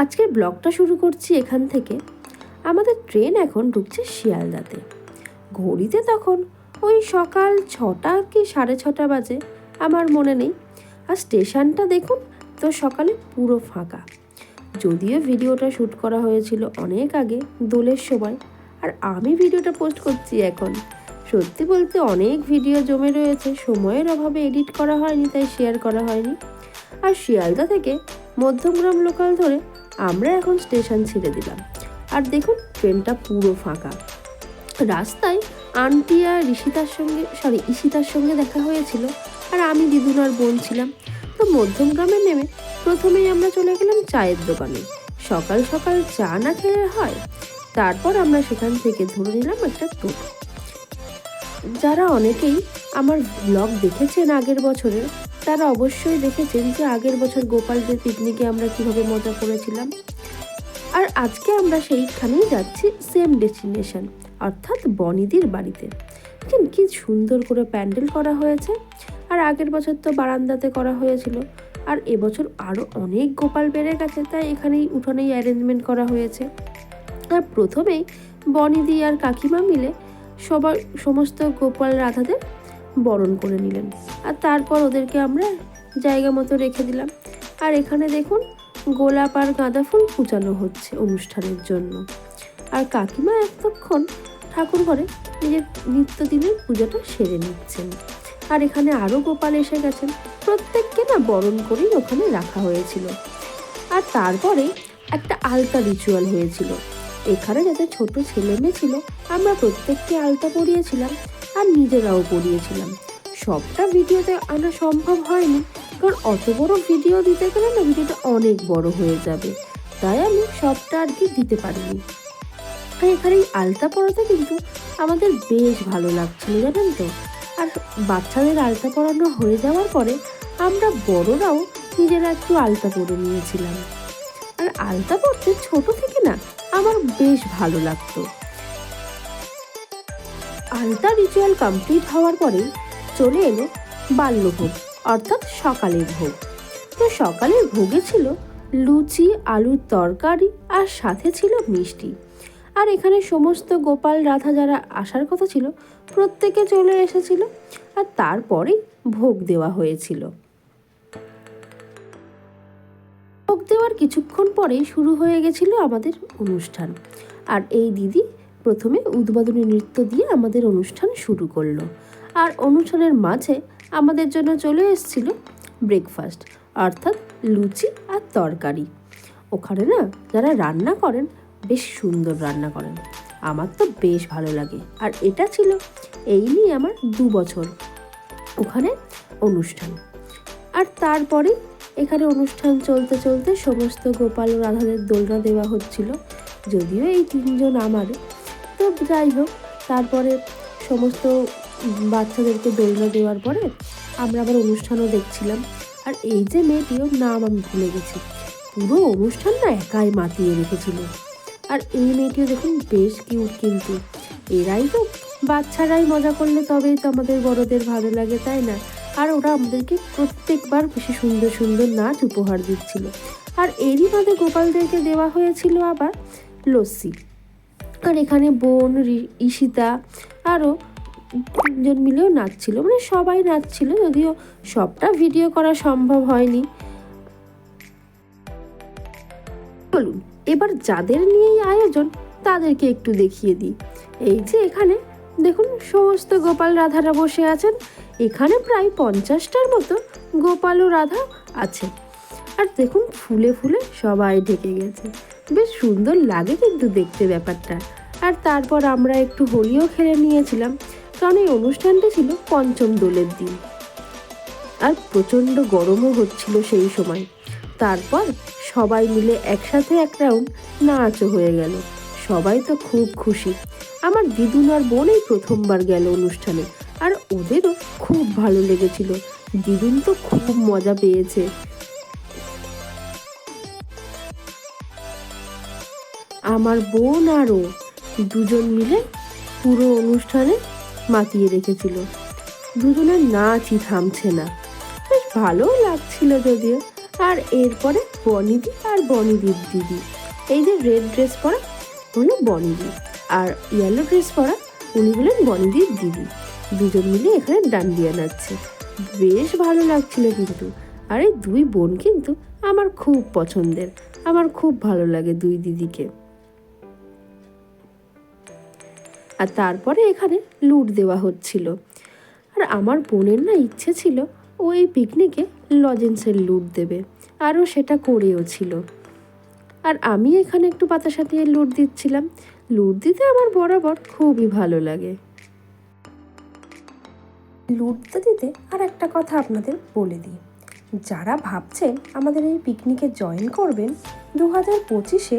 আজকের ব্লগটা শুরু করছি এখান থেকে। আমাদের ট্রেন এখন ঢুকছে শিয়ালদাতে। ঘড়িতে তখন ওই সকাল ছটা কি সাড়ে ছটা বাজে, আমার মনে নেই। আর স্টেশনটা দেখুন তো সকালে পুরো ফাঁকা। যদিও ভিডিওটা শ্যুট করা হয়েছিল অনেক আগে, দোলের সময়। আর আমি ভিডিওটা পোস্ট করছি এখন। সত্যি বলতে অনেক ভিডিও জমে রয়েছে, সময়ের অভাবে এডিট করা হয়নি, তাই শেয়ার করা হয়নি। আর শিয়ালদা থেকে মধ্যমগ্রাম লোকাল ধরে আমরা এখন স্টেশন ছেড়ে দিলাম। আর দেখুন ট্রেনটা পুরো ফাঁকা। রাস্তায় আন্টি আর ঋষিতার সঙ্গে সরি ঈশিতার সঙ্গে দেখা হয়েছিল। আর আমি দিদুনার বোন ছিলাম। তো মধ্যমগ্রামে নেমে প্রথমেই আমরা চলে গেলাম চায়ের দোকানে। সকাল সকাল চা না খেয়ে হয়, তারপর আমরা সেখান থেকে ধরে নিলাম একটা টোটো। যারা অনেকেই আমার ব্লগ দেখেছেন আগের বছরে তারা অবশ্যই দেখেছেন যে আগের বছর গোপালদের পিকনিকে আমরা কীভাবে মজা করেছিলাম। আর আজকে আমরা সেইখানেই যাচ্ছি সেম ডেস্টিনেশন অর্থাৎ বনিদির বাড়িতে। দেখেন কি সুন্দর করে প্যান্ডেল করা হয়েছে। আর আগের বছর তো বারান্দাতে করা হয়েছিল। আর এবছর আরও অনেক গোপাল বেড়ে গেছে, তাই এখানেই উঠোনেই অ্যারেঞ্জমেন্ট করা হয়েছে। আর প্রথমেই বনিদি আর কাকিমা মিলে সবার সমস্ত গোপাল রাধাদের বরণ করে নিলেন। আর তারপর ওদেরকে আমরা জায়গা মতো রেখে দিলাম। আর এখানে দেখুন, গোলাপ আর গাঁদা ফুল কুচানো হচ্ছে অনুষ্ঠানের জন্য। আর কাকিমা এতক্ষণ ঠাকুর ঘরে নিজের নিত্যদিনের পুজোটা সেরে নিচ্ছেন। আর এখানে আরও গোপাল এসে গেছেন। প্রত্যেককে না বরণ করেই ওখানে রাখা হয়েছিল। আর তারপরে একটা আলতা রিচুয়াল হয়েছিল। এখানে যাতে ছোট ছেলে মেয়ে ছিল, আমরা প্রত্যেককে আলতা পরিয়েছিলাম। আর নিজেরাও করিয়েছিলাম সবটা ভিডিওতে আনা সম্ভব হয়নি, কারণ অত বড় ভিডিও দিতে গেলে না ভিডিওটা অনেক বড় হয়ে যাবে। তাই আমি সবটা আর কি দিতে পারিনি। আর এখানে এই আলতা পরাতে কিন্তু আমাদের বেশ ভালো লাগছিল, জানেন তো? আর বাচ্চাদের আলতা পরানো হয়ে যাওয়ার পরে আমরা বড়রাও নিজেরা একটু আলতা পরে নিয়েছিলাম। আর আলতা পরতে ছোট থেকে না আমার বেশ ভালো লাগতো। আলতা রিচুয়াল কমপ্লিট হওয়ার পরে চলে এলো বাল্যভোগ অর্থাৎ সকালের ভোগ। তো সকালের ভোগে ছিল লুচি, আলুর তরকারি আর সাথে ছিল মিষ্টি। আর এখানে সমস্ত গোপাল রাধা যারা আসার কথা ছিল, প্রত্যেকে চলে এসেছিল আর তারপরেই ভোগ দেওয়া হয়েছিল। ভোগ দেওয়ার কিছুক্ষণ পরেই শুরু হয়ে গেছিল আমাদের অনুষ্ঠান। আর এই দিদি প্রথমে উদ্বোধনী নৃত্য দিয়ে আমাদের অনুষ্ঠান শুরু করল। আর অনুষ্ঠানের মাঝে আমাদের জন্য চলে এসেছিল ব্রেকফাস্ট অর্থাৎ লুচি আর তরকারি। ওখানে না যারা রান্না করেন, বেশ সুন্দর রান্না করেন। আমার তো বেশ ভালো লাগে। আর এটা ছিল এই নিয়ে আমার দু বছর ওখানে অনুষ্ঠান। আর তারপরে এখানে অনুষ্ঠান চলতে চলতে সমস্ত গোপাল রাধাদের দোলনা দেওয়া হচ্ছিল। যদিও এই তিনজন আমার তো যাই হোক, তারপরে সমস্ত বাচ্চাদেরকে দোলনা দেওয়ার পরে আমরা আবার অনুষ্ঠানও দেখছিলাম। আর এই যে মেয়েটিও নাম আমি ভুলে গেছি, পুরো অনুষ্ঠান না একাই মাতিয়ে রেখেছিল। আর এই মেয়েটিও দেখুন বেশ কিউট কিন্তু। এরাই তো বাচ্চারাই মজা করলে তবেই তো আমাদের বড়দের ভালো লাগে, তাই না? আর ওরা আমাদেরকে প্রত্যেকবার বেশি সুন্দর সুন্দর নাচ উপহার দিচ্ছিল। আর এরই মধ্যে গোপালদেরকে দেওয়া হয়েছিল আবার লস্যি। আর এখানে বোন ঈশিতা আরও তিনজন মিলেও নাচছিল। মানে সবাই নাচছিল, যদিও সবটা ভিডিও করা সম্ভব হয়নি। বলুন এবার যাদের নিয়েই আয়োজন তাদেরকে একটু দেখিয়ে দিই। এই যে এখানে, দেখুন, সমস্ত গোপাল রাধারা বসে আছেন। এখানে প্রায় পঞ্চাশটার মতো গোপাল ও রাধা আছে। আর দেখুন, ফুলে ফুলে সবাই ঢেকে গেছে। বেশ সুন্দর লাগে কিন্তু দেখতে ব্যাপারটা। আর তারপর আমরা একটু হোলিও খেলে নিয়েছিলাম। কারণ এই অনুষ্ঠানটা ছিল পঞ্চম দোলের দিন। আর প্রচণ্ড গরমও হচ্ছিল সেই সময়। তারপর সবাই মিলে একসাথে এক রাউন্ড নাচও হয়ে গেল। সবাই তো খুব খুশি। আমার দিদুন আর বোন এই প্রথমবার গেল অনুষ্ঠানে। আর ওদেরও খুব ভালো লেগেছিল। দিদুন তো খুব মজা পেয়েছে। আমার বোন আর ও দুজন মিলে পুরো অনুষ্ঠানে মাতিয়ে রেখেছিল। দুজনের নাচই থামছে না। বেশ ভালোও লাগছিল যদিও। আর এরপরে বনিদি আর বনিদির দিদি। এই যে রেড ড্রেস পরা হলো বনিদি আর ইয়েলো ড্রেস পরা উনি হলেন বনিদির দিদি। দুজন মিলে এখানে ডান্ডিয়া নাচছে। বেশ ভালো লাগছিল কিন্তু। আর এই দুই বোন কিন্তু আমার খুব পছন্দের। আমার খুব ভালো লাগে দুই দিদিকে। আর তারপরে এখানে লুট দেওয়া হচ্ছিল। আর আমার বোনের না ইচ্ছে ছিল ও এই পিকনিকে লজেন্সের লুট দেবে আরও সেটা করেও ছিল। আর আমি এখানে একটু বাতাসা দিয়ে লুট দিচ্ছিলাম। লুট দিতে আমার বরাবর খুবই ভালো লাগে। লুটতে দিতে আর একটা কথা আপনাদের বলে দিই। যারা ভাবছেন আমাদের এই পিকনিকে জয়েন করবেন দু হাজার পঁচিশে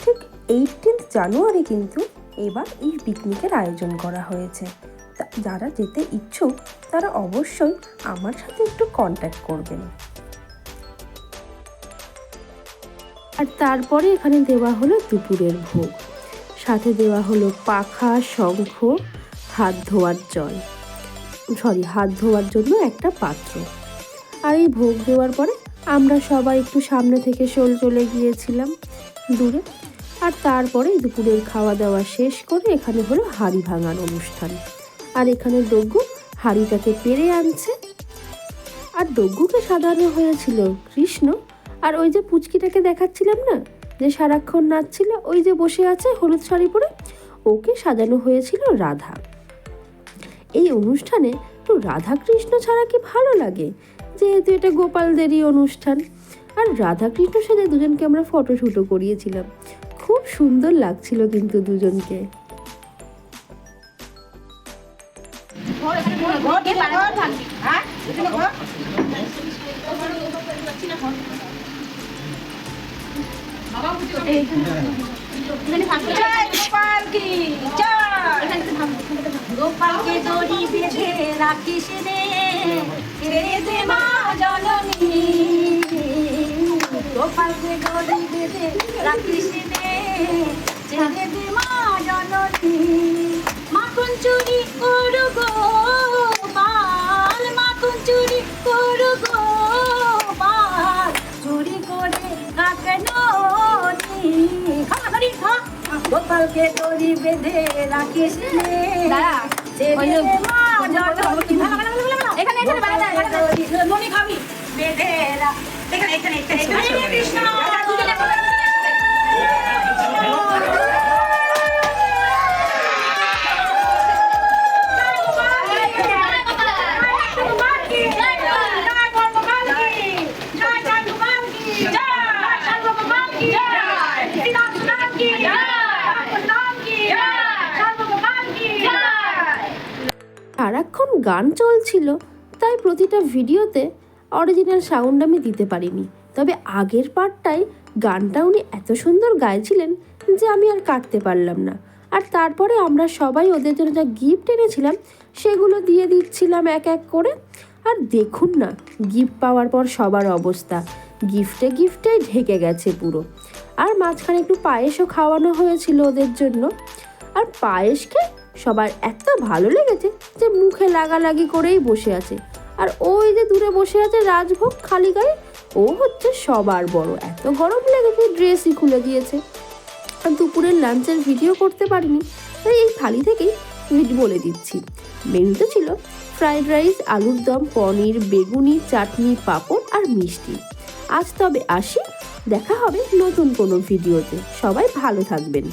ঠিক এইটিন্থ জানুয়ারি কিন্তু এবার এই পিকনিকের আয়োজন করা হয়েছে। যারা যেতে ইচ্ছুক, তারা অবশ্যই আমার সাথে একটু কন্ট্যাক্ট করবেন। আর তারপরে এখানে দেওয়া হলো দুপুরের ভোগ। সাথে দেওয়া হলো পাখা, শঙ্খ, হাত ধোয়ার জল। সরি, হাত ধোয়ার জন্য একটা পাত্র। আর এই ভোগ দেওয়ার পরে আমরা সবাই একটু সামনে থেকে শোল চলে গিয়েছিলাম। দূরে আর তারপরে দুপুরের খাওয়া দাওয়া শেষ করে এখানে হলো হাড়ি ভাঙার অনুষ্ঠান। আর এখানে দগ্গু হাড়িটাকে পেরে আনছে। আর দগ্গুকে সাজানো হয়েছিল কৃষ্ণ। আর ওই যে পুচকিটাকে দেখাচ্ছিলাম না, যে সারাক্ষণ নাচছিল, ওই যে বসে আছে হলুদ শাড়ি পরে, ওকে সাজানো হয়েছিল রাধা। এই অনুষ্ঠানে তো রাধা কৃষ্ণ ছাড়া কি ভালো লাগে? যেহেতু এটা গোপালদেরই অনুষ্ঠান। আর রাধা কৃষ্ণ সাথে দুজনকে আমরা ফটোশ্যুটও করিয়েছিলাম। খুব সুন্দর লাগছিল কিন্তু দুজনকে। গোপাল গোপালকে রে মা জননী। গোপালকে দড়ি বেঁধে রাখিস দে মা জননী মাখন চুরি করো গো পাল মাখন চুরি করো গো পাল চুরি করে কাকেনো খাড়ি খা গোপালকে দড়ি বেঁধে রাখিস রে ছেড়ে মা জননী। এখানে এখানে যায় মনি খাবি বেঁধে রাখ এখানে এখানে এখানে। কৃষ্ণ। গান চলছিল, তাই প্রতিটা ভিডিওতে অরিজিনাল সাউন্ড আমি দিতে পারিনি। তবে আগের পার্টটাই গানটা উনি এত সুন্দর গাইছিলেন যে আমি আর কাটতে পারলাম না। আর তারপরে আমরা সবাই ওদের জন্য যা গিফট এনেছিলাম, সেগুলো দিয়ে দিচ্ছিলাম এক এক করে। আর দেখুন না গিফট পাওয়ার পর সবার অবস্থা। গিফটে গিফটে ঢেকে গেছে পুরো। আর মাঝখানে একটু পায়েসও খাওয়ানো হয়েছিল ওদের জন্য। আর পায়েস খেয়ে সবার এত ভালো লেগেছে যে মুখে লাগালাগি করেই বসে আছে। আর ওই যে দূরে বসে আছে রাজভোগ খালি গায়ে, ও হচ্ছে সবার বড়। এত গরম লেগেছে ড্রেসই খুলে দিয়েছে। আর দুপুরের লাঞ্চের ভিডিও করতে পারিনি, তাই এই থালি থেকেই বলে দিচ্ছি। মেনুতে ছিল ফ্রাইড রাইস আলুর দম, পনির, বেগুনি, চাটনি, পাঁপড় আর মিষ্টি। আজ তবে আসি, দেখা হবে নতুন কোনো ভিডিওতে সবাই ভালো থাকবেন।